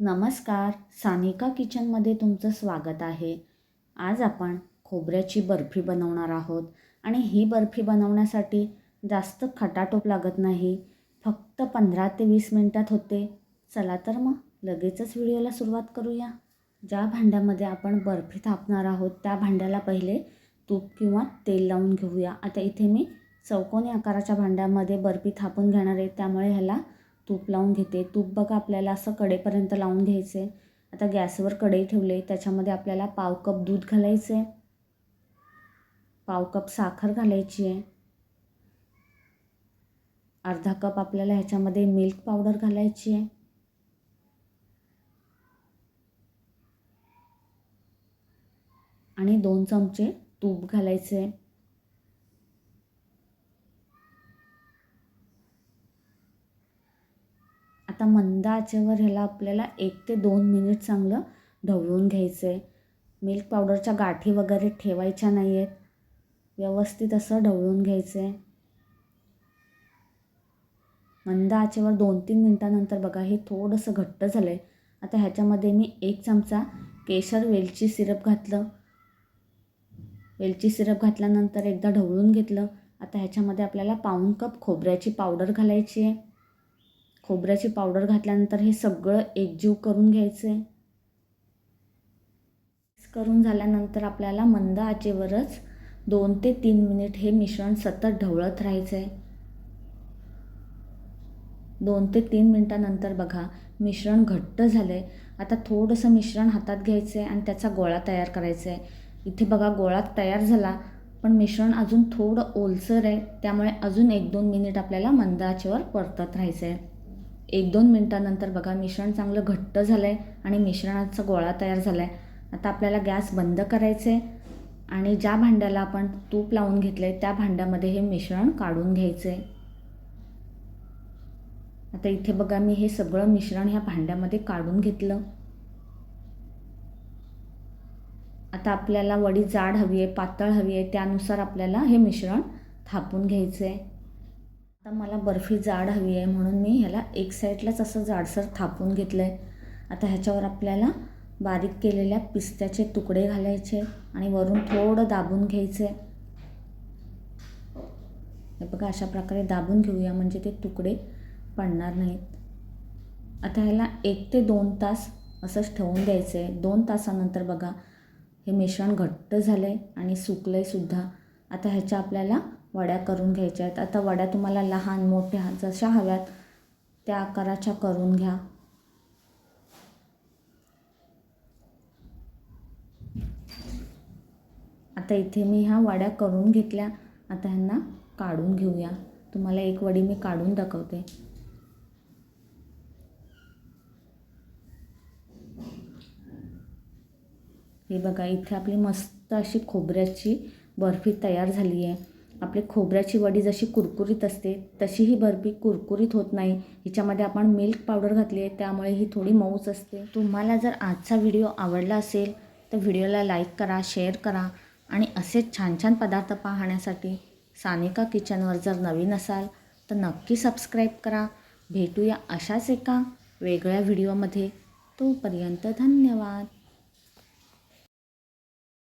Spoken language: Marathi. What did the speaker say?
नमस्कार. सानिका किचनमध्ये तुमचं स्वागत आहे. आज आपण खोबऱ्याची बर्फी बनवणार आहोत आणि ही बर्फी बनवण्यासाठी जास्त खटाटोप लागत नाही. फक्त पंधरा ते वीस मिनटात होते. चला तर मग लगेचच व्हिडिओला सुरुवात करूया. ज्या भांड्यामध्ये आपण बर्फी थापणार आहोत त्या भांड्याला पहिले तूप किंवा तेल लावून घेऊया. आता इथे मी चौकोनी आकाराच्या भांड्यामध्ये बर्फी थापून घेणार आहे. त्यामुळे ह्याला तूप लावून घेते. तूप बघा आपल्याला असं कडेपर्यंत लावून घ्यायचे आता गॅसवर कढई ठेवले त्याच्यामध्ये आपल्याला पाव कप दूध घालायचे पाव कप साखर घालायची आहे. अर्धा कप आपल्याला ह्याच्यामध्ये मिल्क पावडर घालायची आहे. आणि दोन चमचे तूप घालायचे आता मंद आचेवर ह्याला आपल्याला एक ते दोन मिनिट चांगलं ढवळून घ्यायचं आहे मिल्क पावडरच्या गाठी वगैरे ठेवायच्या नाही आहेत व्यवस्थित असं ढवळून घ्यायचं आहे मंद आचेवर दोन तीन मिनटानंतर बघा हे थोडंसं घट्ट झालं आहे आता ह्याच्यामध्ये मी एक चमचा केशर वेलची सिरप घातलं. वेलची सिरप घातल्यानंतर एकदा ढवळून घेतलं. आता ह्याच्यामध्ये आपल्याला पाऊण कप खोबऱ्याची पावडर घालायची आहे खोबऱ्याची पावडर घातल्यानंतर हे सगळं एकजीव करून घ्यायचं आहे मिक्स करून झाल्यानंतर आपल्याला मंद आचेवरच दोन ते तीन मिनिट हे मिश्रण सतत ढवळत राहायचं आहे दोन ते तीन मिनटानंतर बघा मिश्रण घट्ट झालं आहे आता थोडंसं मिश्रण हातात घ्यायचं आहे आणि त्याचा गोळा तयार करायचा आहे इथे बघा गोळा तयार झाला पण मिश्रण अजून थोडं ओलसर आहे. त्यामुळे अजून एक दोन मिनिट आपल्याला मंद आचेवर परतत राहायचं आहे एक दोन मिनटानंतर बघा मिश्रण चांगलं घट्ट झालं आहे आणि मिश्रणाचा गोळा तयार झाला आहे आता आपल्याला गॅस बंद करायचं आहे आणि ज्या भांड्याला आपण तूप लावून घेतलं आहे त्या भांड्यामध्ये हे मिश्रण काढून घ्यायचं आहे आता इथे बघा मी हे सगळं मिश्रण ह्या भांड्यामध्ये काढून घेतलं. आता आपल्याला वडी जाड हवी आहे पातळ हवी आहे त्यानुसार आपल्याला हे मिश्रण थापून घ्यायचं आहे आता मला बर्फी जाड हवी आहे म्हणून मी ह्याला एक साईडलाच असं जाडसर थापून घेतलं आहे आता ह्याच्यावर आपल्याला बारीक केलेल्या पिस्त्याचे तुकडे घालायचे आणि वरून थोडं दाबून घ्यायचे. हे बघा अशा प्रकारे दाबून घेऊया म्हणजे ते तुकडे पडणार नाहीत. आता ह्याला एक ते दोन तास असंच ठेवून द्यायचं आहे दोन तासानंतर बघा हे मिश्रण घट्ट झालं आहे आणि सुकलं आहे सुद्धा. आता ह्याच्या आपल्याला वड्या करून घ्यायच्या आहेत. आता वड्या तुम्हाला लहान मोठ्या जशा हव्यात त्या आकाराच्या करून घ्या. आता इथे मी ह्या वड्या करून घेतल्या. आता ह्यांना काढून घेऊया. तुम्हाला एक वडी मी काढून दाखवते. हे बघा इथे आपली मस्त अशी खोबऱ्याची बर्फी तयार झाली आहे आपली खोबऱ्याची वडी जशी कुरकुरीत असते तशी ही बर्फी कुरकुरीत होत नाही. हिच्यामध्ये आपण मिल्क पावडर घातली आहे त्यामुळे ही थोडी मऊच असते. तुम्हाला जर आजचा व्हिडिओ आवडला असेल तर व्हिडिओला लाईक करा शेअर करा आणि असेच छान छान पदार्थ पाहण्यासाठी सानिका किचनवर जर नवीन असाल तर नक्की सबस्क्राईब करा. भेटूया अशाच एका वेगळ्या व्हिडिओमध्ये तोपर्यंत धन्यवाद.